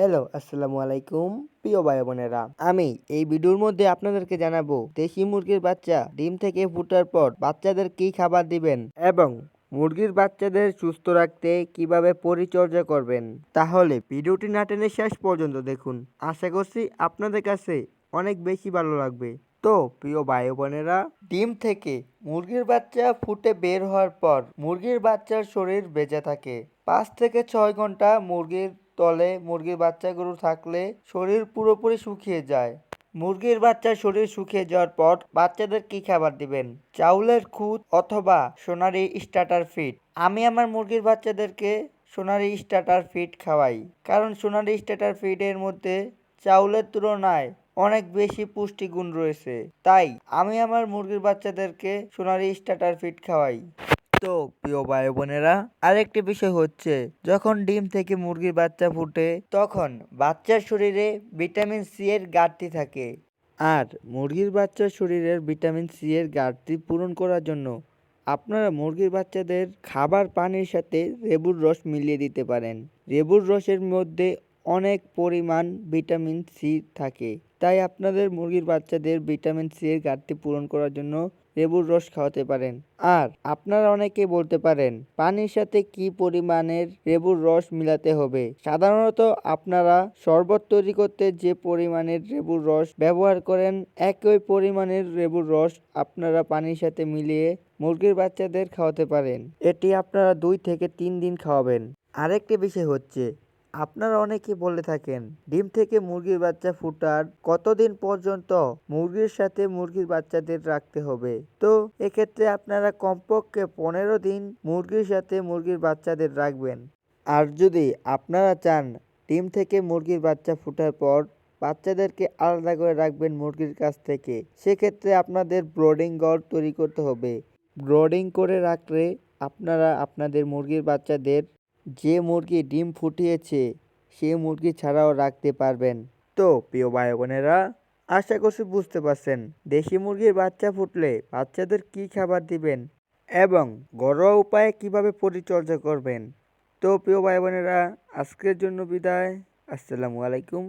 Hello, আসসালামু আলাইকুম প্রিয় ভাই বোনেরা আমি এই ভিডিওর মধ্যে আপনাদেরকে জানাব, দেশি মুরগির বাচ্চা ডিম থেকে ফুটার পর বাচ্চাদের কি খাবার দিবেন এবং মুরগির বাচ্চাদের সুস্থ রাখতে কীভাবে পরিচর্যা করবেন। তাহলে ভিডিওটি না টেনে শেষ পর্যন্ত দেখুন। আশা করছি আপনাদের কাছে অনেক বেশি ভালো লাগবে। তো প্রিয় ভাই বোনেরা ডিম থেকে মুরগির বাচ্চা ফুটে বের হওয়ার পর মুরগির বাচ্চার শরীর বেঁচে থাকে। পাঁচ থেকে ছয় ঘণ্টা মুরগির তলে মুরগির বাচ্চাগুলো থাকলে শরীর পুরোপুরি শুকিয়ে যায়। মুরগির বাচ্চার শরীর শুকিয়ে যাওয়ার পর বাচ্চাদের কি খাবার দিবেন? চাউলের খুদ অথবা সোনারি স্টার্টার ফিড আমি আমার মুরগির বাচ্চাদেরকে সোনারি স্টার্টার ফিড খাওয়াই, কারণ সোনারি স্টার্টার ফিডের মধ্যে চাউলের তুলনায় অনেক বেশি পুষ্টিগুণ রয়েছে। তাই আমি আমার মুরগির বাচ্চাদেরকে সোনারি স্টার্টার ফিড খাওয়াই। তো প্রিয় ভাই বোনেরা আরেকটি বিষয় হচ্ছে, যখন ডিম থেকে মুরগির বাচ্চা ফুটে, তখন বাচ্চার শরীরে ভিটামিন সি এর ঘাটতি থাকে। আর মুরগির বাচ্চার শরীরের ভিটামিন সি এর ঘাটতি পূরণ করার জন্য আপনারা মুরগির বাচ্চাদের খাবার পানির সাথে লেবুর রস মিলিয়ে দিতে পারেন। লেবুর রসের মধ্যে অনেক পরিমাণ ভিটামিন সি থাকে। তাই আপনাদের মুরগির বাচ্চাদের ভিটামিন সি এর ঘাটতি পূরণ করার জন্য লেবুর রস খাওয়াতে পারেন। আর আপনারা অনেকে বলতে পারেন, পানির সাথে কি পরিমাণের লেবুর রস মিলাতে হবে? সাধারণত আপনারা শরবত তৈরি করতে যে পরিমাণের লেবুর রস ব্যবহার করেন, একই পরিমাণের লেবুর রস আপনারা পানির সাথে মিলিয়ে মুরগির বাচ্চাদের খাওয়াতে পারেন। এটি আপনারা দুই থেকে তিন দিন খাওয়াবেন। আরেকটি বিষয় হচ্ছে আপনারা অনেকে বলে থাকেন, ডিম থেকে মুরগির বাচ্চা ফুটার কতদিন পর্যন্ত মুরগির সাথে মুরগির বাচ্চাদের রাখতে হবে? তো এক্ষেত্রে আপনারা কমপক্ষে পনেরো দিন মুরগির সাথে মুরগির বাচ্চাদের রাখবেন। আর যদি আপনারা চান ডিম থেকে মুরগির বাচ্চা ফুটার পর বাচ্চাদেরকে আলাদা করে রাখবেন মুরগির কাছ থেকে, সেক্ষেত্রে আপনাদের ব্রোডিং গড় তৈরি করতে হবে। ব্রোডিং করে রাখলে আপনারা আপনাদের মুরগির বাচ্চাদের যে মুরগি ডিম ফুটিয়েছে সেই মুরগি ছাড়াও রাখতে পারবেন। তো প্রিয় ভাই বোনেরা আশা করছি বুঝতে পারছেন, দেশি মুরগির বাচ্চা ফুটলে বাচ্চাদের কি খাবার দিবেন এবং ঘরোয়া উপায়ে কীভাবে পরিচর্যা করবেন। তো প্রিয় ভাই বোনেরা আজকের জন্য বিদায়। আসসালামু আলাইকুম।